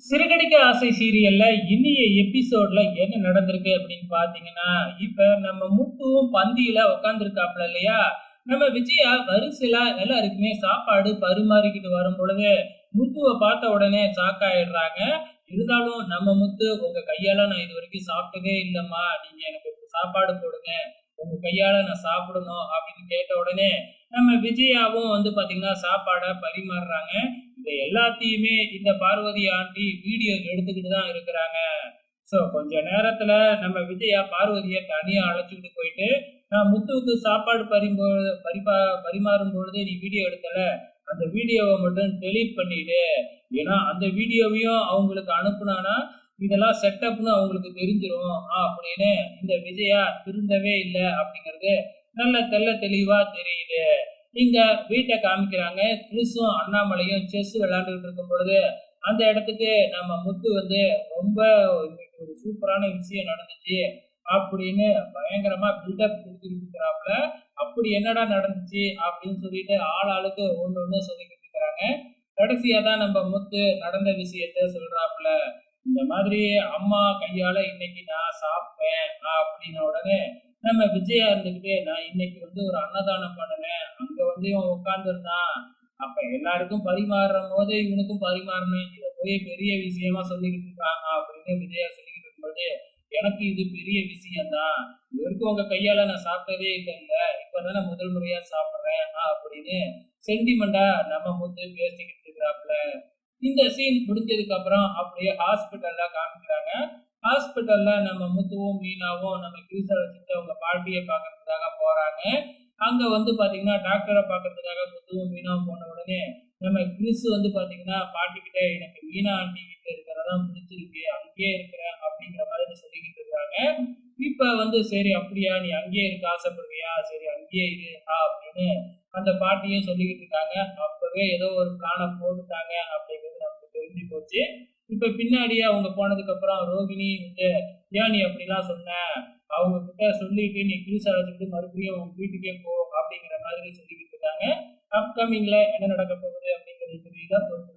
சிறுகடிக்க ஆசை சீரியல்ல இன்னைய எபிசோட்ல என்ன நடந்திருக்கு அப்படின்னு பாத்தீங்கன்னா இப்ப நம்ம முத்துவும் பந்தியில உட்காந்துருக்காப்ல இல்லையா? நம்ம விஜயா வரிசையில எல்லாருக்குமே சாப்பாடு பரிமாறிக்கிட்டு வரும் பொழுது முத்துவை பார்த்த உடனே சாக்காயிடுறாங்க இருந்தாலும் நம்ம முத்து உங்க கையால நான் இது வரைக்கும் சாப்பிட்டதே இல்லம்மா. நீங்க எனக்கு சாப்பாடு போடுங்க. உங்க கையால நான் சாப்பிடணும். அப்படின்னு கேட்ட உடனே நம்ம விஜயாவும் வந்து பாத்தீங்கன்னா சாப்பாடை பரிமாறுறாங்க. இதை எல்லாத்தையுமே இந்த பார்வதி ஆண்டி வீடியோ எடுத்துக்கிட்டு தான் இருக்கிறாங்க. ஸோ கொஞ்ச நேரத்துல நம்ம விஜயா பார்வதியை தனியா அழைச்சிக்கிட்டு போயிட்டு நான் முத்துவுக்கு சாப்பாடு பரிம்போ பரிபா பரிமாறும் பொழுது நீ வீடியோ எடுக்கல அந்த வீடியோவை மட்டும் டெலீட் பண்ணிடு. ஏன்னா அந்த வீடியோவையும் அவங்களுக்கு அனுப்புனானா இதெல்லாம் செட்டப்னு அவங்களுக்கு தெரிஞ்சிடும் அப்படின்னு இந்த விஜயா திருந்தவே இல்லை அப்படிங்கிறது நல்ல தெள்ள தெளிவா தெரியுது. இங்க வீட்டை காமிக்கிறாங்க. கிறிஸும் அண்ணாமலையும் செஸ் விளையாண்டுகிட்டு இருக்கும் பொழுது அந்த இடத்துக்கு நம்ம முத்து வந்து ரொம்ப ஒரு சூப்பரான விஷயம் நடந்துச்சு அப்படின்னு பயங்கரமா பில்டப் கொடுத்துக்கிட்டு இருக்கிறாப்புல அப்படி என்னடா நடந்துச்சு அப்படின்னு சொல்லிட்டு ஆள் ஆளுக்கு ஒன்று ஒன்று சொல்லிக்கிட்டு இருக்கிறாங்க. கடைசியா தான் நம்ம முத்து நடந்த விஷயத்த சொல்றாப்புல இந்த மாதிரி அம்மா கையால இன்னைக்கு நான் சாப்பிட்டேன் அப்படின்ன உடனே நம்ம விஜயா இருந்துகிட்டு நான் இன்னைக்கு வந்து ஒரு அன்னதானம் பண்ணினேன். அங்க உட்காந்துருந்தான் உட்கார்ந்துருந்தான் அப்ப எல்லாருக்கும் பரிமாறுற போது இவனுக்கும் பரிமாறணும். இதை போய் பெரிய விஷயமா சொல்லிக்கிட்டு இருக்காங்க அப்படின்னு விஜயா சொல்லிக்கிட்டு இருக்கும்போது எனக்கு இது பெரிய விஷயம்தான் தான் வரைக்கும் உங்க கையால நான் சாப்பிட்டதே இல்லை இல்ல இப்பதானே முதல் முறையா சாப்பிடுறேன் அப்படின்னு சென்டிமெண்டா நம்ம முத்து பேசிக்கிட்டு இருக்கிறாப்புல. இந்த சீன் முடிஞ்சதுக்கு அப்புறம் அப்படியே ஹாஸ்பிட்டல்ல காமிக்கிறாங்க. ஹாஸ்பிட்டல்ல நம்ம முத்துவும் மீனாவும் நம்ம கிரீஸை வச்சுட்டு அவங்க பாட்டியை பாக்குறதுக்காக போறாங்க. அங்க வந்து பாத்தீங்கன்னா டாக்டரை பார்க்கறதுக்காக முத்துவும் மீனாவும் போன உடனே நம்ம கிறிஸ் வந்து பாத்தீங்கன்னா பாட்டிக்கிட்ட எனக்கு மீனா ஆண்டி வீட்டுல இருக்கிறதா பிடிச்சிருக்கு அங்கேயே இருக்கிறேன் அப்படிங்கிற மாதிரி சொல்லிக்கிட்டு இருக்காங்க. இப்ப வந்து சரி அப்படியா நீ அங்கேயே இருக்க ஆசைப்படுறியா? சரி அங்கேயே இரு ஆ அப்படின்னு அந்த பாட்டியும் சொல்லிக்கிட்டு இருக்காங்க. அப்பவே ஏதோ ஒரு பிளானை போட்டுட்டாங்க அப்படிங்கிறது நமக்கு தெரிஞ்சு போச்சு. இப்ப பின்னாடியே அவங்க போனதுக்கு அப்புறம் ரோகிணி வந்து ஏன் நீ அப்படிலாம் சொன்ன. அவங்க கிட்ட சொல்லிட்டு நீ கிரீஸ் அழைச்சிட்டு மறுபடியும் உங்க வீட்டுக்கே போ அப்படிங்கிற மாதிரி சொல்லிக்கிட்டு இருக்காங்க. அப்கமிங்ல என்ன நடக்க போகுது அப்படிங்கிறது தெரியுதா? பொறுத்து